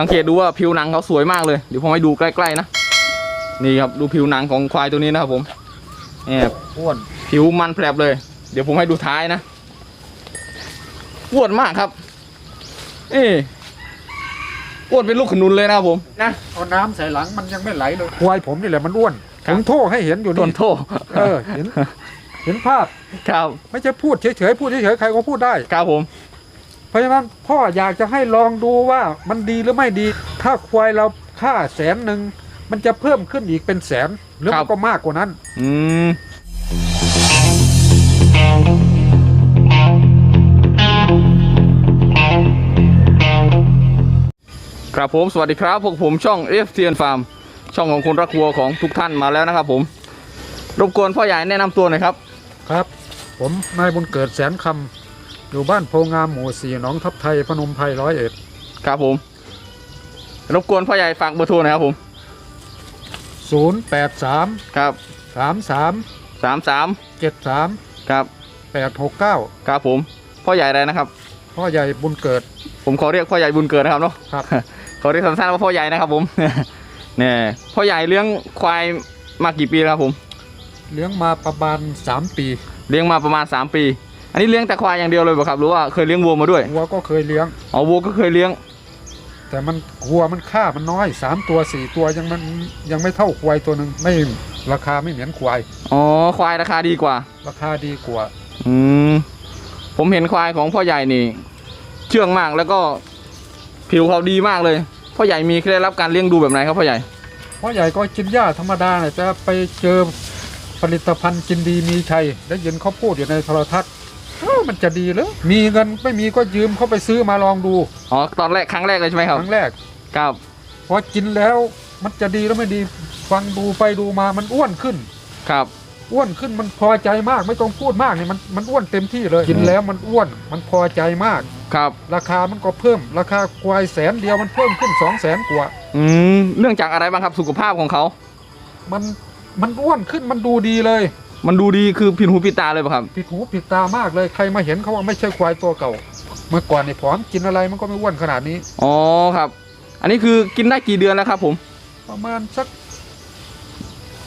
สังเกตดูว่าผิวหนังเขาสวยมากเลยเดี๋ยวผมให้ดูใกล้ๆนะนี่ครับดูผิวหนังของควายตัวนี้นะครับผมแอบอ้วนผิวมันแผลบเลย เดี๋ยวผมให้ดูท้ายนะอ้วนมากครับเอ้อ้วนเป็นลูกขนุนเลยนะครับผมนะเอาน้ำใส่หลังมันยังไม่ไหลเลยควายผมนี่แหละมันอ้วนครัผบมโทษให้เห็นอยู่ต้นี่นโทเออเห็นเห็นภาพครับ ไม่ใช่พูดเฉยๆพูดเฉยๆใครก็พูดได้ครับผม เพราะฉะนั้นพ่ออยากจะให้ลองดูว่ามันดีหรือไม่ดี ถ้าควายเราค่าแสนหนึ่งมันจะเพิ่มขึ้นอีกเป็นแสนหรือครัมับนก็มากกว่านั้น อืมครับผมสวัสดีครับ พวกผมช่อง f t n Farm ช่องของคนรักวัวของทุกท่านมาแล้วนะครับผมรบกวนพ่อใหญ่แนะนำตัวหน่อยครับ ครับ ผมนายบุญเกิดแสนคำ อยู่บ้านโพงามหมู่สี่หนองทับไทยพนมไพรร้อยเอ็ดครับผม รบกวนพ่อใหญ่ฝากเบอร์โทรหน่อยครับผมศูนย์แปดสามครับสามสามสามสามเจ็ดสามครับแปดหกเก้าครับผมพ่อใหญ่อะไรนะครับ พ่อใหญ่บุญเกิด ผมขอเรียกพ่อใหญ่บุญเกิดนะครับเนาะครับ ขอเรียกสั้นๆว่าพ่อใหญ่นะครับผมเนี่ยพ่อใหญ่เลี้ยงควายมากี่ปีแล้วครับผม เลี้ยงมาประมาณสามปี เลี้ยงมาประมาณ3ปี อันนี้เลี้ยงแต่ควายอย่างเดียวเลยเปล่ะครับหรือว่าเคยเลี้ยงวัวมาด้วยวัวก็เคยเลี้ยง อ๋อวัวก็เคยเลี้ยง แต่มันวัวมันค่ามันน้อยสามตัวสี่ตัวยังมันยังไม่เท่าควายตัวหนึ่งไม่ราคาไม่เหมือนควายอ๋อควายราคาดีกว่า ราคาดีกว่า อืมผมเห็นควายของพ่อใหญ่นี่ เชื่องมากแล้วก็ผิวเขาดีมากเลยพ่อใหญ่มีเคล็ดลับการเลี้ยงดูแบบไหนครับพ่อใหญ่เพราะใหญ่ก็กินหญ้าธรรมดาเนี่ยจะไปเจอผลิตภัณฑ์กินดีมีชัยได้ยินเขาพูดอยู่ในโทรทัศน์ เอ้ามันจะดีเหรอมีเงินไม่มีก็ยืมเขาไปซื้อมาลองดูอ๋อตอนแรกครั้งแรกเลยใช่ไหมคครับรั้งแรกครับพอกินแล้วมันจะดีแล้วไม่ดี ฟังดูไปดูมามันอ้วนขึ้น ครับ อ้วนขึ้นมันพอใจมากไม่ต้องพูดมากนี่มันมันอ้วนเต็มที่เลย กินแล้วมันอ้วนมันพอใจมาก ครับราคามันก็เพิ่ม ราคาควายแสนเดียวมันเพิ่มขึ้นสองแสนกว่า อืมเรื่องจากอะไรบ้างครับสุขภาพของเขามันมันอ้วนขึ้นมันดูดีเลย มันดูดีคือผิดหูผิดตาเลยป่ะครับ ผิดหูผิดตามากเลยใครมาเห็นเขาว่าไม่ใช่ควายตัวเก่า เมื่อก่อนนี่ผอมกินอะไรมันก็ไม่อ้วนขนาดนี้ อ๋อครับ อันนี้คือกินได้กี่เดือนแล้วครับ ผม ประมาณสัก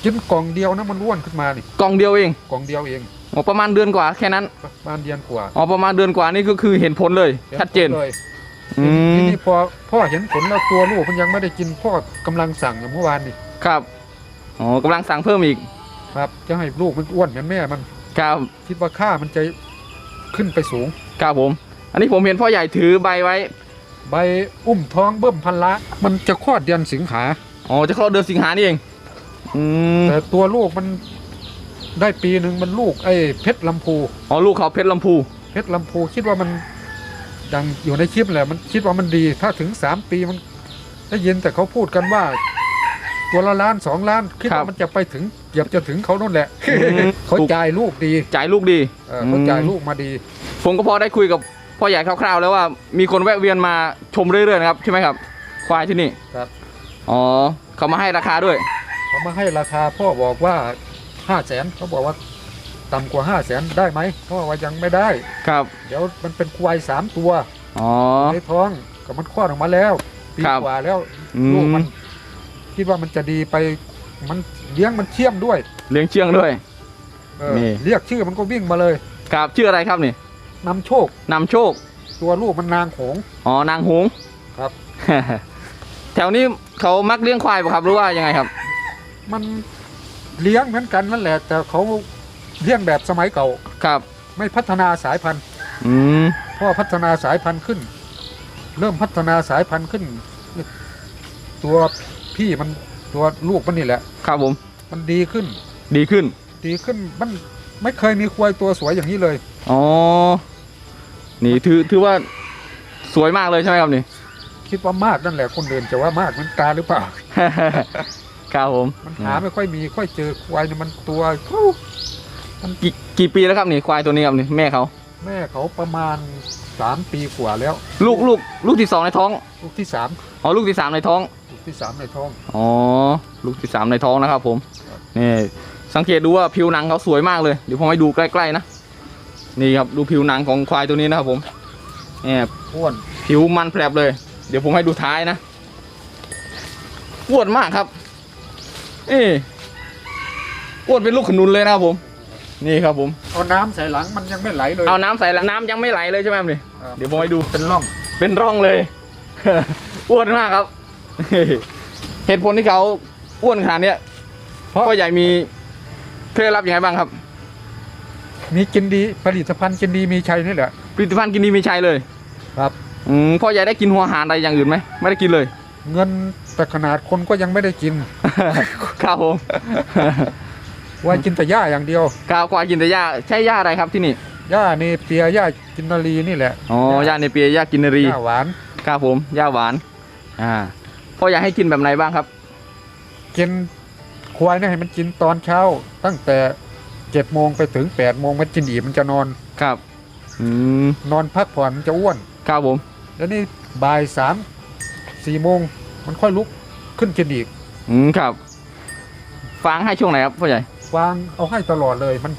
กินกล่องเดียวนะมันอ้วนขึ้นมานี่กล่องเดียวเองกล่องเดียวเองอ๋อประมาณเดือนกว่าแค่นั้นประมาณเดือนกว่าอ๋อประมาณเดือนกว่านี่ก็คือเห็นผลเลยชัดเจนเลยอืทีมนี้พอพ่อเห็นผลแล้วตัวลูกมันยังไม่ได้กินพ่อกำลังสั่งอย่างเมื่อวานนี่ครับอ๋อกำลังสั่งเพิ่มอีก ครับ จะให้ลูกมันอ้วนเหมือนแม่มันครับคิดว่าค่ามันจะขึ้นไปสูง ครับผม อันนี้ผมเห็นพ่อใหญ่ถือใบไว้ ใบอุ้มท้องเบิ่มพันละ มันจะคลอดเดือนสิงหาอ๋อจะเข้าเดือนสิงหานี่เองอืมแต่ตัวลูกมันได้ปีหนึ่งมันลูกไอ้เพชรลำพูอ๋อลูกเขาเพชรลำพู เพชรลำพูคิดว่ามันดังอยู่ในคลิปแหละมันคิดว่ามันดี ถ้าถึงสามปีมันได้ยินแต่เขาพูดกันว่า ตัวละล้านสองล้าน คิดครับว่ามันจะไปถึงเกือบจะถึงเขานั่นแหละอืม เขาจ่ายลูกดีจ่ายลูกดี เออเขาจ่ายลูกมาดี ผมก็พอได้คุยกับพ่อใหญ่คร่าวๆ แล้วว่ามีคนแวะเวียนมาชมเรื่อยๆนะครับใช่ไหมครับ ควายที่นี่ครับ อ๋อเขามาให้ราคาด้วย เขามาให้ราคาพ่อบอกว่าห้าแสนเขาบอกว่าต่ำกว่าห้าแสนได้ไหมพ่อว่ายังไม่ได้ ครับ เดี๋ยวมันเป็นควายสามตัวอ๋อ ในท้องก็มันคลอดออกมาแล้ว ปีครับกว่าแล้วอืม ลูกมัน คิดว่ามันจะดีไปมันเลี้ยงมันเชื่อมด้วยเลี้ยงเชียงด้วย เออนี่ เรียกชื่อมันก็วิ่งมาเลยครับชื่ออะไรครับนี่นำโชคนำโชคตัวลูกมันนางโขง อ๋อนางหงส์ ครับ แถวนี้เขามักเลี้ยงควายป่ะครับหรือว่ายังไงครับ มันเลี้ยงเหมือนกันนั่นแหละแต่เขาเลี้ยงแบบสมัยเก่า ครับ ไม่พัฒนาสายพันธุ์อืมพ่อพัฒนาสายพันธุ์ขึ้น เริ่มพัฒนาสายพันธุ์ขึ้น ตัว พี่มันตัวลูกมันนี่แหละ ครับผม มันดีขึ้น ดีขึ้น ดีขึ้นมันไม่เคยมีควายตัวสวยอย่างนี้เลย อ๋อ นี่ถือถือว่าสวยมากเลยใช่ไหมครับนี่ คิดว่ามากนั่นแหละคนเดินจะว่ามากมันกาหรือเปล่า ครับผม มันหาไม่ค่อยมีค่อยเจอควายเนี่ยมันตัวกี่กี่ปีแล้วครับนี่ควายตัวนี้ครับนี่แม่เขา แม่เขาประมาณสามปีกว่าแล้ว ลูกลูกลูกที่สองในท้อง ลูกที่สามอ๋อลูกที่สามในท้อง ลูกที่สามในท้อง อ๋อ ลูกที่สามในท้องนะครับ ผมครับนี่สังเกตดูว่าผิวหนังเขาสวยมากเลยเดี๋ยวผมให้ดูใกล้ๆนะนี่ครับดูผิวหนังของควายตัวนี้นะครับ ผมแอบอ้วนผิวมันแผลบเลย เดี๋ยวผมให้ดูท้ายนะอ้วนมากครับเอ้อ้วนเป็นลูกขนุนเลยนะครับผม นี่ครับผมเอาน้ำใส่หลังมันยังไม่ไหลเลยเอาน้ำใส่ละน้ำยังไม่ไหลเลยใช่ไหมครับนี่ครับเดี๋ยวผมให้ดูเป็นร่องเป็นร่องเลยอ้วนมากครับ เหตุผลที่เขาอ้วนขนาดเนี้ยเพราะพ่อใหญ่มีเคล็ดลับยังไงบ้างครับ มีกินดีผลิตภัณฑ์กินดีมีชัยนี่แหละ ผลิตภัณฑ์กินดีมีชัยเลยครับ อืมพ่อใหญ่ได้กินหัวอาหารอะไรอย่างอื่นไหมไม่ได้กินเลย เงินแต่ขนาดคนก็ยังไม่ได้กิน ครับผมว่ากินแต่หญ้าอย่างเดียวครับควายกินแต่หญ้าใช่หญ้าอะไรครับที่นี่หญ้านี่เปียหญ้ากินนารีนี่แหละอ๋อหญ้าในเปียหญ้ากินนรีหญ้าหวานครับผมหญ้าหวานอ่า พ่ออยากให้กินแบบไหนบ้างครับ กินควายเนี่ยให้มันกินตอนเช้า ตั้งแต่เจ็ดโมงไปถึงแปดโมงมันกินอิ่มมันจะนอนครับอืมนอนพักผ่อนมันจะอ้วนครับผม แล้วนี่บ่ายสามสี่โมงมันค่อยลุกขึ้นกินอีกอืมครับ ฟางให้ช่วงไหนครับพ่อใหญ่ฟางเอาให้ตลอดเลยมัน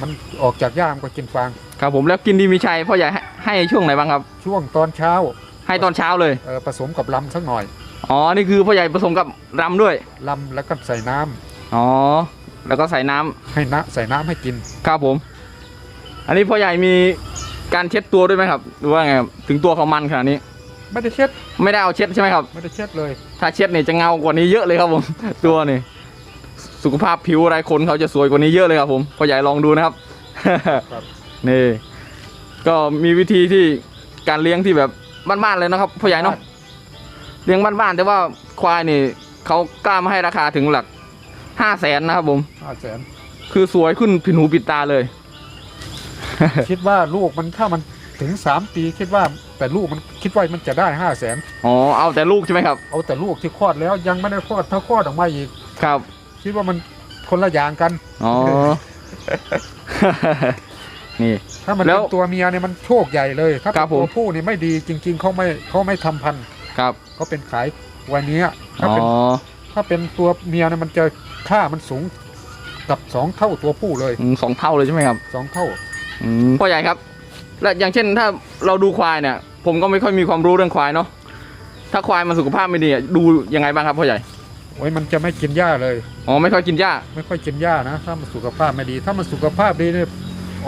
มันออกจากย่ามนก็กินฟางครับผมแล้วกินดีมีชัยพ่อใหญ่ให้ให้ช่วงไหนบ้างครับ ช่วงตอนเช้าให้ตอนเช้าเลย เออผสมกับลำสักหน่อย อ๋อ นี่คือพ่อใหญ่ผสมกับรำด้วย ลำแล้วก็ใส่น้ำอ๋อ แล้วก็ใส่น้ำให้น้ำใส่น้ำให้กิน ครับผม อันนี้พ่อใหญ่มีการเช็ดตัวด้วยไหมครับหรือว่าไงครับถึงตัวเขามันขนาดนี้ ไม่ได้เช็ดไม่ได้เอาเช็ดใช่ไหมครับ ไม่ได้เช็ดเลย ถ้าเช็ดเนี่ยจะเงากว่านี้เยอะเลยครับผม ตัวนี่สุขภาพผิวอะไรคนเขาจะสวยกว่านี้เยอะเลยครับผมพ่อใหญ่ลองดูนะครับ ครับ นี่ ก็มีวิธีที่การเลี้ยงที่แบบบ้านๆเลยนะครับพ่อใหญ่เนาะ เลี้ยงบ้านๆแต่ว่าควายนี่เขากล้ามาให้ราคาถึงหลักห้าแสนนะครับผม ห้าแสนคือสวยขึ้นผิดหูผิดตาเลย คิดว่าลูกมันถ้ามันถึงสามปีคิดว่าแต่ลูกมันคิดว่ามันจะได้ห้าแสนอ๋อเอาแต่ลูกใช่ไหมครับ เอาแต่ลูกที่คลอดแล้วยังไม่ได้คลอดถ้าคลอดออกมาอีก ครับ คิดว่ามันคนละอย่างกัน อ๋อ นี่ ถ้ามันแล้เป็วนตัวเมียเนี่ยมันโชคใหญ่เลย ถ้าครัเป็นบผมตัวผู้นี่ไม่ดีจริง ๆเขาไม่เขาไม่ทำพันธุ์ ครับเขาเป็นขายวันนี้ถ้าอ๋อเป็นถ้าเป็นตัวเมียเนี่ยมันจะค่ามันสูงกับสองเท่าตัวผู้เลยอืมสองเท่าเลยใช่ไหมครับสองเท่าอืมพ่อใหญ่ครับ และอย่างเช่นถ้าเราดูควายเนี่ย ผมก็ไม่ค่อยมีความรู้เรื่องควายเนาะถ้าควายมันสุขภาพไม่ดีอะดูยังไงบ้างครับพ่อใหญ่โอ้ยมันจะไม่กินหญ้าเลยอ๋อไม่ค่อยกินหญ้า ไม่ค่อยกินหญ้านะ ถ้ามันสุขภาพไม่ดี ถ้ามันสุขภาพดีเนี่ย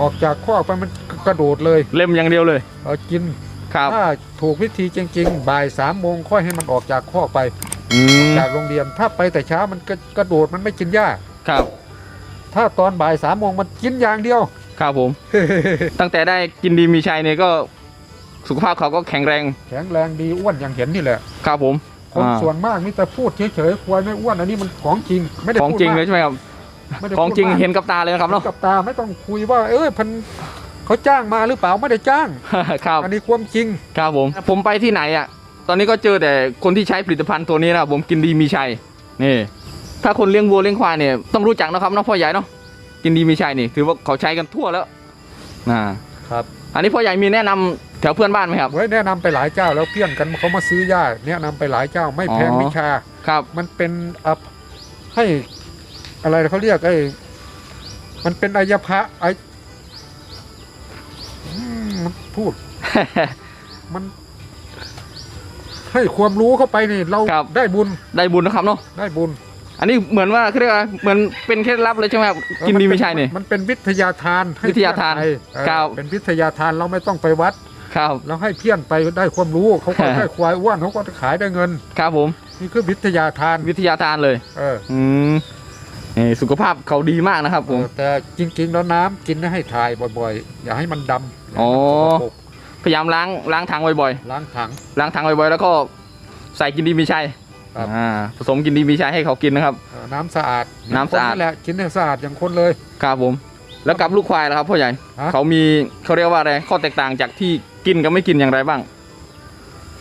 ออกจากคอกไปมันกระโดดเลย เล่มอย่างเดียวเลยเอากิน ครับ ถ้าถูกวิธีจริง ๆ บ่ายสามโมงค่อยให้มันออกจากคอกไปอืมจากโรงเรียนถ้าไปแต่เช้ามันก็กระโดดมันไม่กินหญ้า ครับ ถ้าตอนบ่ายสามโมงมันกินอย่างเดียว ครับผม ตั้งแต่ได้กินดีมีชัยเนี่ยก็ สุขภาพเขาก็แข็งแรงแข็งแรงดีอ้วนอย่างเห็นนี่แหละ ครับผมคนอ่าส่วนมากมีแต่พูดเฉยๆควายไม่อ้วนอันนี้มันของจริง ไม่ได้ของพูดจริงมากเลยใช่ไหมครับ ไม่ได้ของจริงพูดมากเห็นกับตาเลยนะครับเนาะ กับตาไม่ต้องคุยว่า เอ้ยพัน เขาจ้างมาหรือเปล่าไม่ได้จ้าง ครับอันนี้ความจริงครับผม ผมไปที่ไหนอะ ตอนนี้ก็เจอแต่คนที่ใช้ผลิตภัณฑ์ตัวนี้นะครับผมกินดีมีชัยนี่ถ้าคนเลี้ยงวัวเลี้ยงควายเนี่ยต้องรู้จักนะครับเนาะพ่อใหญ่เนาะกินดีมีชัยนี่ถือว่าเขาใช้กันทั่วแล้วนะครับ อันนี้พ่อใหญ่มีแนะนำแถวเพื่อนบ้านไหมครับไว้แนะนำไปหลายเจ้าแล้วเพี้ยนกันเขามาซื้อหญ้าแนะนำไปหลายเจ้าไม่แพงอ๋อวิชาครับ มันเป็นอัพให้อะไรเขาเรียกไอ้มันเป็นอายภะไออื มมันพูด มัน ให้ความรู้เข้าไปนี่ เราครับ ได้บุญได้บุญนะครับเนาะได้บุญอันนี้เหมือนว่าเขาเรียกว่าเหมือนเป็นเคล็ดลับเลยใช่ไหมครับกินดีมีชัยนี่มันเป็นวิทยาทานให้วิทยาทานเพื่อไปเออครับ เป็นวิทยาทานเราไม่ต้องไปวัด ครับ เราให้เพี้ยนไปได้ความรู้เขาก็ ได้ควายอ้วนเขาก็ขายได้เงิน ครับผมนี่คือวิทยาทานวิทยาทานเลยเอออืมนี่สุขภาพเขาดีมากนะครับผม เออแต่จริง ๆ แล้วน้ำกินให้ถ่ายบ่อย ๆ อย่าให้มันดำ อย่าอ๋อให้มันสกปรกพยายามล้างล้างถังบ่อยล้างถัง ๆ ล้างถังบ่อยๆ แล้วก็ใส่กินดีมีชัยครับ อ่าผสมกินดีมีชัยให้เขากินนะครับ เออน้ำสะอาดน้ำสะอาดคนนี่แหละกินให้สะอาดอย่างคนเลย ครับผม แล้วกับลูกควายล่ะครับพ่อใหญ่ ฮะ เขามีเขาเรียกว่าอะไร ข้อแตกต่างจากที่กินกับไม่กินอย่างไรบ้าง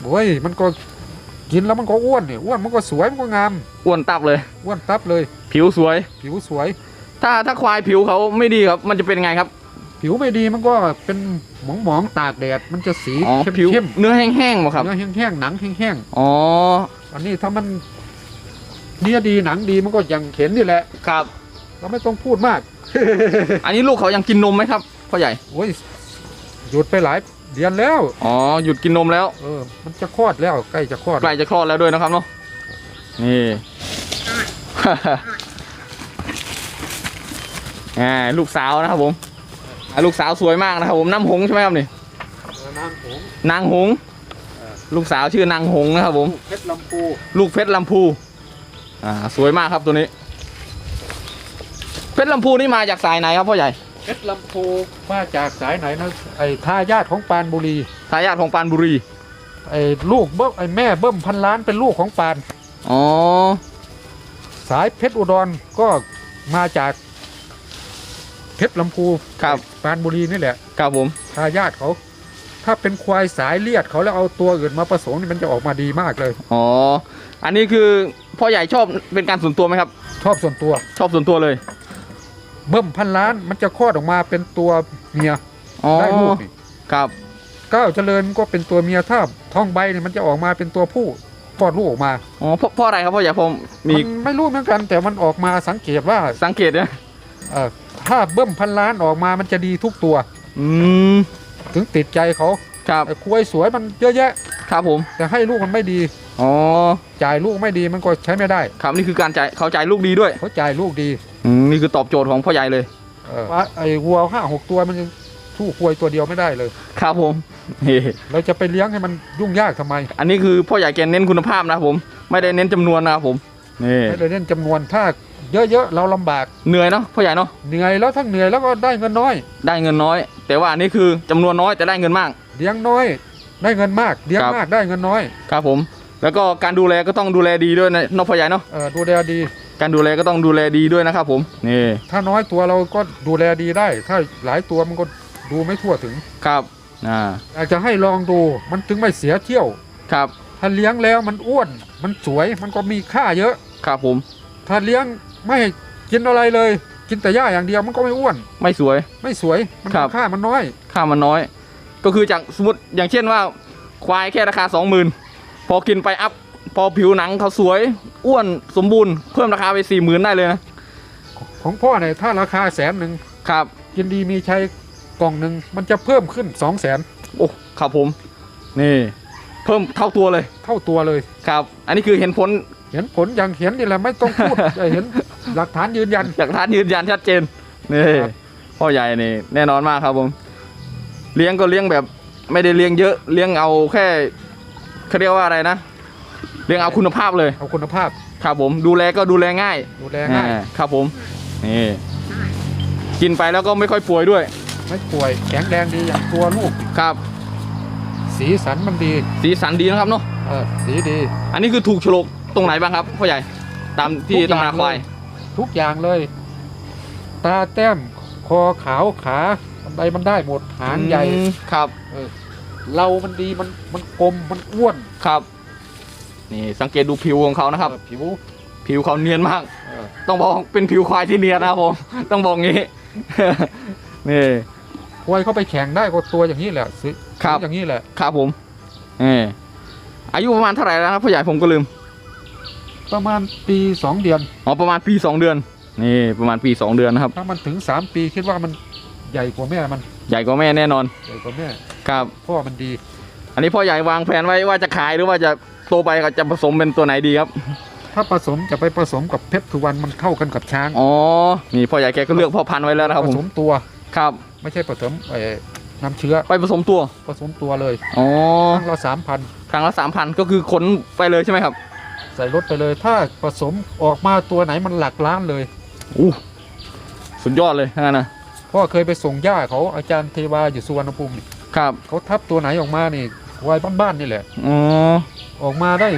โอ้ยมันก็กินแล้วมันก็อ้วนเนี่ยอ้วนมันก็สวยมันก็งามอ้วนตับเลย อ้วนตับเลย ผิวสวย ผิวสวยถ้าถ้าควายผิวเขาไม่ดีครับ มันจะเป็นไงครับ ผิวไม่ดีมันก็เป็นหมองหมองๆตากแดดมันจะสีอ๋อเข้มผิวเข้มเนื้อแห้งๆหมดครับ เนื้อแห้งๆหนังแห้งอ๋อ ๆอันนี้ถ้ามันเนื้อดีหนังดีมันก็อย่างเห็นนี่แหละ ครับ เราไม่ต้องพูดมาก อันนี้ลูกเขายังกินนมไหมครับพ่อใหญ่ โอ้ยหยุดไปหลายเดือนแล้ว อ๋อ หยุดกินนมแล้ว เออ มันจะคลอดแล้วใกล้จะคลอดใกล้จะคลอดแล้วด้วยนะครับเนาะ นี่ อ่าลูกสาวนะครับผมอ่า ลูกสาวสวยมากนะครับผมน้ำหงส์ใช่ไหมครับนี่น้ำผงนางหงส์ลูกสาวชื่อนางหงส์นะครับผมเพชรลำพูลูกเพชรลำพูอ่าสวยมากครับตัวนี้ เพชรลำพูนี่มาจากสายไหนครับพ่อใหญ่เพชรลำพูมาจากสายไหนนะไอ้ทายาทของปานบุรีทายาทของปานบุรีไอ้ลูกเบิ้มไอ้แม่เบิ้มพันล้านเป็นลูกของปานอ๋อสายเพชรอุดรก็มาจาก เพชรลำพูครับปานบุรีนี่แหละครับผมทายาทเขา ถ้าเป็นควายสายเลียดเขาแล้วเอาตัวอื่นมาผสมนี่มันจะออกมาดีมากเลยอ๋ออันนี้คือพ่อใหญ่ชอบเป็นการส่วนตัวไหมครับ ชอบส่วนตัว ชอบส่วนตัวเลย เบิ้มพันล้านมันจะคลอดออกมาเป็นตัวเมียอ๋อได้ลูกนี่ครับก้าวเจริญก็เป็นตัวเมียถ้าท้องใบเนี่ยมันจะออกมาเป็นตัวผู้คลอดลูกออกมาอ๋อเพราะเพราะอะไรครับพ่อใหญ่ผมมีมันไม่รู้เหมือนกัน แต่มันออกมาสังเกตว่าสังเกตนะเอ่อ ถ้าเบิ้มพันล้านออกมามันจะดีทุกตัว อืมถึงติดใจเขาครับไอ้ควายสวยมันเยอะแยะ ครับผม แต่ให้ลูกมันไม่ดี อ๋อ จ่ายลูกไม่ดีมันก็ใช้ไม่ได้ ครับนี่คือการจ่ายเขาจ่ายลูกดีด้วยเขาจ่ายลูกดีอืมนี่คือตอบโจทย์ของพ่อใหญ่เลย เออไอ้วัวห้าหกตัวมันยังสู้ควายตัวเดียวไม่ได้เลย ครับผมเฮ้เราจะไปเลี้ยงให้มันยุ่งยากทำไม อันนี้คือพ่อใหญ่แกเน้นคุณภาพนะครับผม ไม่ได้เน้นจำนวนนะครับผมนี่ไม่ได้เล่นจำนวนถ้า เยอะๆเราลำบากเหนื่อยเนาะพ่อใหญ่เนาะเหนื่อยแล้วทั้งเหนื่อยแล้วก็ได้เงินน้อย ได้เงินน้อย แต่ว่าอันนี้คือจำนวนน้อยแต่ได้เงินมากเลี้ยงน้อย ได้เงินมากเลี้ยงครับมากได้เงินน้อย ครับผม แล้วก็การดูแลก็ต้องดูแลดีด้วยนะเนอะพ่อใหญ่เนาะเออดูแลดี การดูแลก็ต้องดูแลดีด้วยนะครับผมนี่ถ้าน้อยตัวเราก็ดูแลดีได้ ถ้าหลายตัวมันก็ดูไม่ทั่วถึงครับอ่าอยากจะให้ลองดูมันถึงไม่เสียเที่ยวครับ ถ้าเลี้ยงแล้วมันอ้วนมันสวยมันก็มีค่าเยอะครับผม ถ้าเลี้ยง ไม่ให้กินอะไรเลย กินแต่หญ้าอย่างเดียวมันก็ไม่อ้วน ไม่สวย ไม่สวยมันครับ ค่ามันน้อย ค่ามันน้อย ก็คือจากสมมติอย่างเช่นว่า ควายแค่ราคา 20,000 พอกินไปอัพ พอผิวหนังเขาสวย อ้วนสมบูรณ์เพิ่มราคาไป 40,000 ได้เลยนะ ของพ่อเนี่ยถ้าราคาแสนหนึ่งครับ กินดีมีใช้กล่องหนึ่งมันจะเพิ่มขึ้นสองแสนโอ้ครับผม นี่ เพิ่มเท่าตัวเลย เท่าตัวเลย ครับ อันนี้คือเห็นผล เห็นผลอย่างเห็นนี่แหละไม่ต้องพูดแต่เห็น หลักฐานยืนยันจากท่านยืนยันชัดเจนนี่ครับพ่อใหญ่นี่แน่นอนมากครับผมเลี้ยงก็เลี้ยงแบบไม่ได้เลี้ยงเยอะเลี้ยงเอาแค่เขาเรียกว่าอะไรนะเลี้ยงเอาคุณภาพเลยเอาคุณภาพครับผมดูแลก็ดูแลง่าย ดูแลง่ายอ่าครับผมนี่กินไปแล้วก็ไม่ค่อยป่วยด้วย ไม่ป่วยแข็งแรงดีอย่างตัวลูกครับ สีสันมันดี สีสันดีนะครับเนาะเออสีดี อันนี้คือถูกโฉลกตรงไหนบ้างครับพ่อใหญ่ตามที่ทุกอย่างตำราควายเลย ทุกอย่างเลย ตาแต้มคอขาวขาอะไรมันได้หมดหางใหญ่อืมครับเรามันดีมันมันกลมมันอ้วนครับ นี่สังเกตดูผิวของเขานะครับ เออผิวผิวเขาเนียนมาก เออต้องบอกเป็นผิวควายที่เนียนนะครับผม ต้องบอกงี้ นี่ควายเข้าไปแข่งได้ก็ตัวอย่างนี้แหละสีครับอย่างนี้แหละ ครับผมนี่อายุประมาณเท่าไหร่แล้วครับพ่อใหญ่ผมก็ลืม ประมาณปีสองเดือนอ๋อประมาณปีสองเดือนนี่ประมาณปีสองเดือนนะครับ ถ้ามันถึงสามปีคิดว่ามันใหญ่กว่าแม่มันใหญ่กว่าแม่แน่นอนใหญ่กว่าแม่ครับพ่อมันดี อันนี้พ่อใหญ่วางแผนไว้ว่าจะขายหรือว่าจะโตไปก็จะผสมเป็นตัวไหนดีครับ ถ้าผสมจะไปผสมกับเพชรทุวันมันเข้ากันกับช้างอ๋อนี่พ่อใหญ่แกก็เลือกพ่อพันธุ์ไว้แล้วนะครับผผมสมตัวครับ ไม่ใช่ผสมเอ่อน้ำเชื้อไปผสมตัวผสมตัวเลยอ๋อครั้งละสามพันครั้งละสามพันก็คือขนไปเลยใช่ไหมครับ ใส่รถไปเลย ถ้าผสมออกมาตัวไหนมันหลักล้านเลยอู้สุดยอดเลยถ้างั้นนะพ่อเคยไปส่งย่าเขาอาจารย์เทวาอยู่สุวรรณภูมินี่ครับ เขาทับตัวไหนออกมานี่วายบ้านๆนี่แหละ อ๋อ ออกมาได้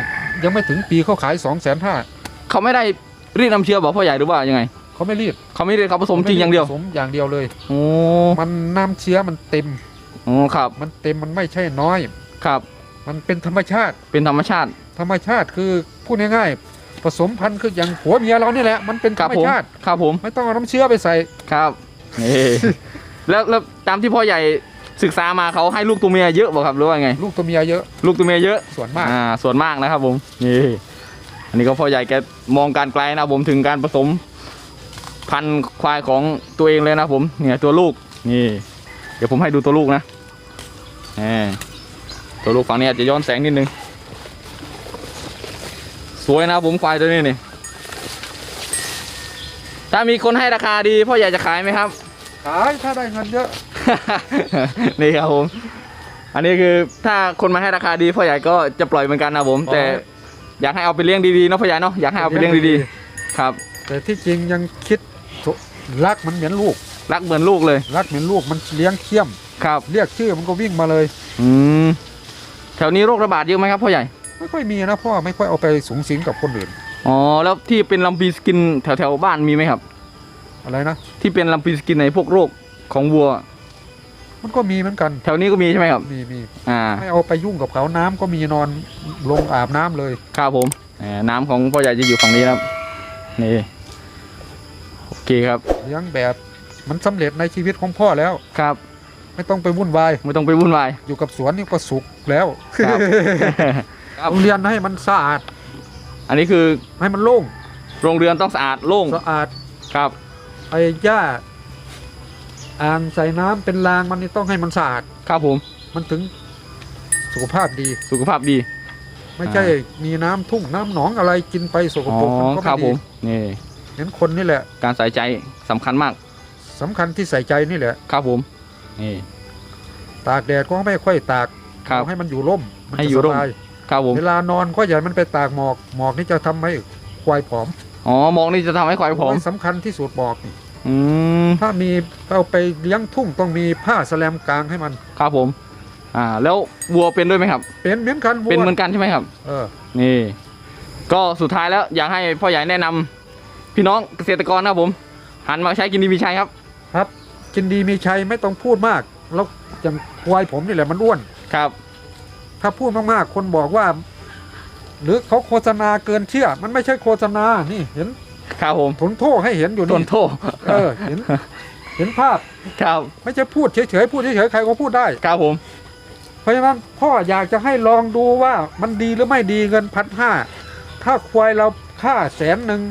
ยังไม่ถึงปีเขาขายสองแสนห้าเขาไม่ได้รีดน้ำเชื้อบอกพ่อใหญ่หรือว่ายังไง เขาไม่รีดเขาไม่ได้เขาผสมจริงอย่างเดียว ผสมอย่างเดียวเลย โอ้มันน้ำเชื้อมันเต็มโอ้ครับ มันเต็มมันไม่ใช่น้อย ครับ มันเป็นธรรมชาติ เป็นธรรมชาติ ธรรมชาติคือพูดง่ายๆผสมพันธุ์คืออย่างผัวเมียเรานี่แหละมันเป็นคธรรับรมผมชาติครับผมไม่ต้องเอาน้ำเชื้อไปใส่ครับนี่แล้วแล้วตามที่พ่อใหญ่ศึกษามาเขาให้ลูกตัวเมียเยอะบอกครับหรือว่าไง ลูกตัวเมียเยอะ ลูกตัวเมียเยอะส่วนมากอ่าส่วนมากนะครับผมนี่อันนี้ก็พ่อใหญ่แกมองการไกลนะครับผมถึงการผสม พันธุ์ควายของตัวเองเลยนะครับผมเนี่ยตัวลูกนี่ เดี๋ยวผมให้ดูตัวลูกนะแหม ตัวลูกฝั่งนี้อาจจะย้อนแสงนิดนึงสสวยนะครับผมควายตัวนี้นี่ถ้ามีคนให้ราคาดีพ่อใหญ่จะขายไหมครับ ขายถ้าได้เงินเยอะ นี่ครับผม อันนี้คือถ้าคนมาให้ราคาดีพ่อใหญ่ก็จะปล่อยเหมือนกันนะครับผมปล่อยแต่อยากให้เอาไปเลี้ยงดีๆเนาะพ่อใหญ่เนาะอยากให้เอาไปเลี้ยงดีๆ ครับ แต่ที่จริงยังคิดรักมันเหมือนลูก รักเหมือนลูกเลย รักเหมือนลูกมันเลี้ยงเขี้ยม ครับ เรียกชื่อมันก็วิ่งมาเลย อืม แถวนี้โรคระบาดเยอะไหมครับพ่อใหญ่ ไม่ค่อยมีนะพ่อไม่ค่อยเอาไปสูงสิงกับคนอื่น อ๋อ แล้วที่เป็นลำปีสกินแถวแถวๆบ้านมีไหมครับ อะไรนะ ที่เป็นลำปีสกินในพวกโรคของวัว มันก็มีเหมือนกัน แถวนี้ก็มีใช่ไหมครับ มีมีอ่า ไม่เอาไปยุ่งกับเขาน้ำก็มีนอนลงอาบน้ำเลย ครับผมเอ่อน้ำของพ่อใหญ่จะอยู่ฝั่งนี้นะครับ นี่ โอเคครับ เลี้ยงแบบมันสำเร็จในชีวิตของพ่อแล้ว ครับ ไม่ต้องไปวุ่นวาย ไม่ต้องไปวุ่นวาย อยู่กับสวนนี่ก็สุขแล้วครับครับ โรงเรียนให้มันสะอาดอันนี้คือให้มันโล่งโรงเรือนต้องสะอาดโล่งสะอาดครับ ไอ้หญ้าอ่างใส่น้ำเป็นรางมันนี่ต้องให้มันสะอาด ครับผมมันถึงสุขภาพดี สุขภาพดี ไม่ใช่มีน้ำทุ่งน้ำหนองอะไรกินไปสกอ๋อปรกมันก็ครับไม่ผดีมนี่เน้นคนนี่แหละการใส่ใจสำคัญมากสำคัญที่ใส่ใจนี่แหละ ครับผม นี่ ตากแดดก็ไม่ค่อยตากครับเอาให้มันอยู่ร่มมันให้จะอยู่สร่มบายครับผมเวลานอนก็อย่าให้มันไปตากหมอกหมอกนี่จะทำให้ควายผอมอ๋อมองนี่จะทำให้ควายผอมโอ้ยสำคัญที่สุดหมอกนี่อืมถ้ามีเอาไปเลี้ยงทุ่งต้องมีผ้าแสแลมกลางให้มัน ครับผม อ่า แล้ววัวเป็นด้วยไหมครับ เป็นเหมือนกันวัวเป็นเหมือนกันใช่ไหมครับ เออ นี่ ก็สุดท้ายแล้วอยากให้พ่อใหญ่แนะนำพี่น้องเกษตรกรนะครับผม หันมาใช้กินดีมีชัยครับครับ กินดีมีชัยไม่ต้องพูดมาก แล้วอย่างควายผมนี่แหละมันอ้วน ครับ ถ้าพูดมากๆคนบอกว่า หรือเขาโฆษณาเกินเชื่อ มันไม่ใช่โฆษณานี่เห็นครับผมผลโทษให้เห็นอยู่ทนี่นโทษเออเห็น เห็นภาพครับไม่ใช่พูดเฉยๆพูดเฉยๆใครก็พูดได้ ครับผม เพราะฉะนั้นพ่ออยากจะให้ลองดูว่ามันดีหรือไม่ดีเงินพันห้าถ้าควายเราค่าแสนหนึ่ง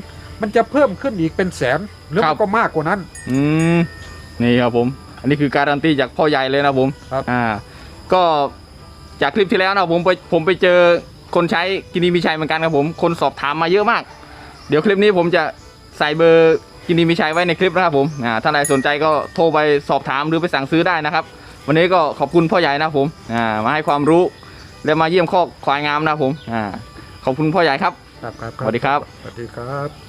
มันจะเพิ่มขึ้นอีกเป็นแสนหรือครัมันบก็มากกว่านั้น อืม นี่ครับผม อันนี้คือการันตีจากพ่อใหญ่เลยนะครับผมครับอ่า ก็จากคลิปที่แล้วนะครับผมไปผมไปเจอคนใช้กินดีมีชัยเหมือนกันครับผม คนสอบถามมาเยอะมาก เดี๋ยวคลิปนี้ผมจะใส่เบอร์กินดีมีชัยไว้ในคลิปนะครับผมอ่าถ้าใครสนใจก็โทรไปสอบถามหรือไปสั่งซื้อได้นะครับ วันนี้ก็ขอบคุณพ่อใหญ่นะครับผมอ่ามาให้ความรู้และมาเยี่ยมข้อกควายงามนะครับผมอ่าขอบคุณพ่อใหญ่ครับครับครับสวัสดีครับ สวัสดีครับ